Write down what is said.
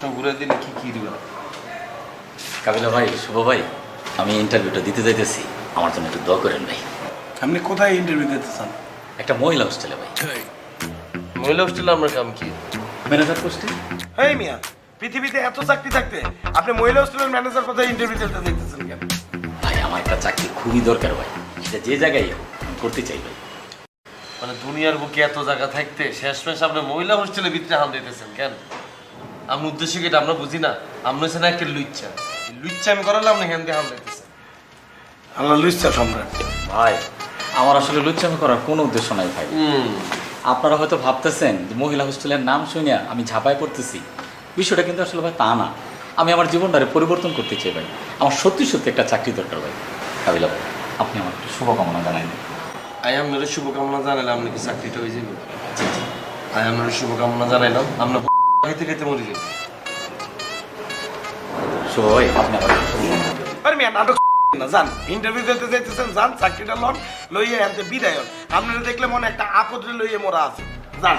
তো ঘুরে দিলে কি কি দিবে? কাবিলা ভাই শুভ ভাই আমি ইন্টারভিউটা দিতে যাইতেছি। আমার জন্য একটু দোয়া করেন ভাই। আপনি কোথায় ইন্টারভিউ দিতে চান? একটা মহিলা হোস্টেলে ভাই। মহিলা হোস্টেলে আমরা কাম কি? ম্যানেজার পোস্টে মিয়া পৃথিবীতে এত চাকরি থাকতে আপনি মহিলা হোস্টেলের ম্যানেজার কোথায় ইন্টারভিউ দিতে দিতেছেন কেন? ভাই আমার একটা চাকরি খুবই দরকার ভাই। সেটা যে জায়গায় হোক করতে চাই ভাই। মানে দুনিয়ার বুকে এত জায়গা থাকতে শেষমেশ আপনি মহিলা হোস্টেলে ভিতরে হাম দিতেছেন কেন? আমার উদ্দেশ্য কি এটা আমরা বুঝি না? আমরা হচ্ছে না একটা লুচ্চা। লুচ্চা আমি করালাম না দিতেছেন আল্লাহ লুইসা সম্রাট। ভাই আমার আসলে লুচ্চামি করার কোনো উদ্দেশ্য নাই ভাই। আপনারা হয়তো ভাবতেছেন যে মহিলা হোস্টেলের নাম শুনে আমি পড়তেছি। বিষয়টা কিন্তু আসলে ভাই তা না। আমি আমার জীবনটারে পরিবর্তন করতে চাই ভাই। আমার সত্যি সত্যি একটা চাকরি দরকার ভাই। কাবিলা ভাই আপনি আমার একটু শুভকামনা জানাই দিন আই আপনার শুভকামনা জানাইলাম আপনি কি চাকরিটা হয়ে যাবে আই আপনার শুভকামনা জানাইলাম আমরা খাইতে খেতে মরে যাবে শুভ আপনি আমার একটু শুভকামনা আরে মিয়া নাটক না যান ইন্টারভিউ দিতে যাইতেছেন যান চাকরিটা লন লইয়ে আনতে বিদায় হন। আপনারা দেখলে মনে একটা আপদ লইয়ে মরা আছে। যান